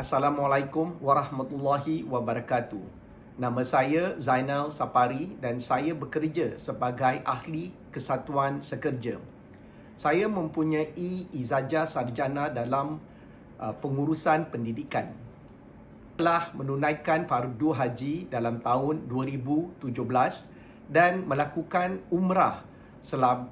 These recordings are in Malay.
Assalamualaikum warahmatullahi wabarakatuh. Nama saya Zainal Sapari dan saya bekerja sebagai ahli kesatuan sekerja. Saya mempunyai ijazah sarjana dalam uh, pengurusan pendidikan. Telah menunaikan fardu haji dalam tahun 2017 dan melakukan umrah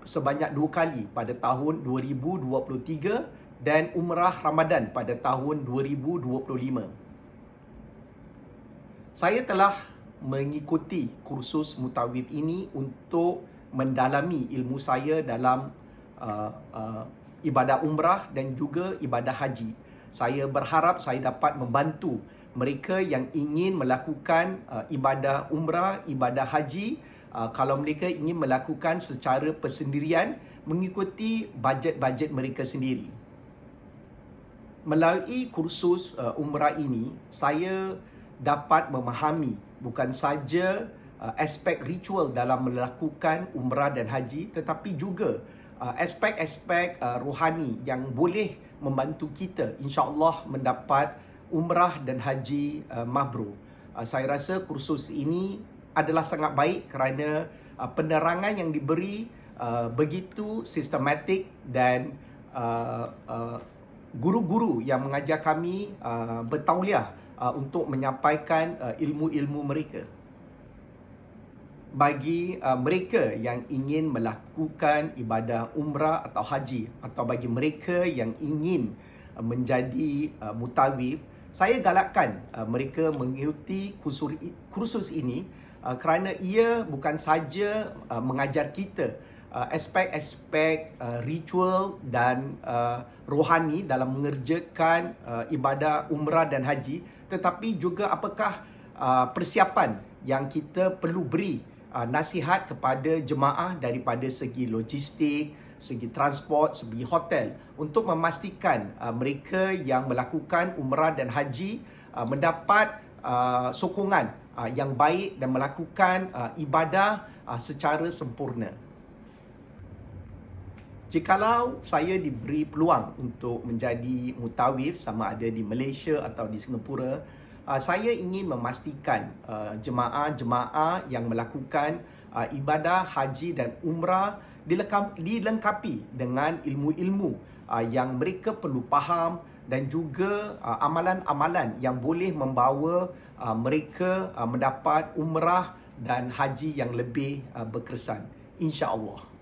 sebanyak dua kali pada tahun 2023 dan umrah Ramadan pada tahun 2025. Saya telah mengikuti kursus mutawif ini untuk mendalami ilmu saya dalam uh, uh, ibadah umrah dan juga ibadah haji. Saya berharap saya dapat membantu mereka yang ingin melakukan uh, ibadah umrah, ibadah haji uh, kalau mereka ingin melakukan secara persendirian mengikuti bajet-bajet mereka sendiri melalui kursus uh, umrah ini saya dapat memahami bukan saja uh, aspek ritual dalam melakukan umrah dan haji tetapi juga uh, aspek-aspek uh, rohani yang boleh membantu kita insya-Allah mendapat umrah dan haji uh, mabrur. Uh, saya rasa kursus ini adalah sangat baik kerana uh, penerangan yang diberi uh, begitu sistematik dan uh, uh, guru-guru yang mengajar kami uh, bertauliah uh, untuk menyampaikan uh, ilmu-ilmu mereka. Bagi uh, mereka yang ingin melakukan ibadah umrah atau haji atau bagi mereka yang ingin uh, menjadi uh, mutawif, saya galakkan uh, mereka mengikuti kursus, kursus ini uh, kerana ia bukan saja uh, mengajar kita uh, aspek-aspek uh, ritual dan uh, rohani dalam mengerjakan uh, ibadah umrah dan haji tetapi juga apakah uh, persiapan yang kita perlu beri uh, nasihat kepada jemaah daripada segi logistik segi transport, segi hotel untuk memastikan uh, mereka yang melakukan umrah dan haji uh, mendapat uh, sokongan uh, yang baik dan melakukan uh, ibadah uh, secara sempurna. Jikalau saya diberi peluang untuk menjadi mutawif sama ada di Malaysia atau di Singapura, uh, saya ingin memastikan uh, jemaah-jemaah yang melakukan uh, ibadah haji dan umrah dilengkapi dengan ilmu-ilmu yang mereka perlu faham dan juga amalan-amalan yang boleh membawa mereka mendapat umrah dan haji yang lebih berkesan. insya-Allah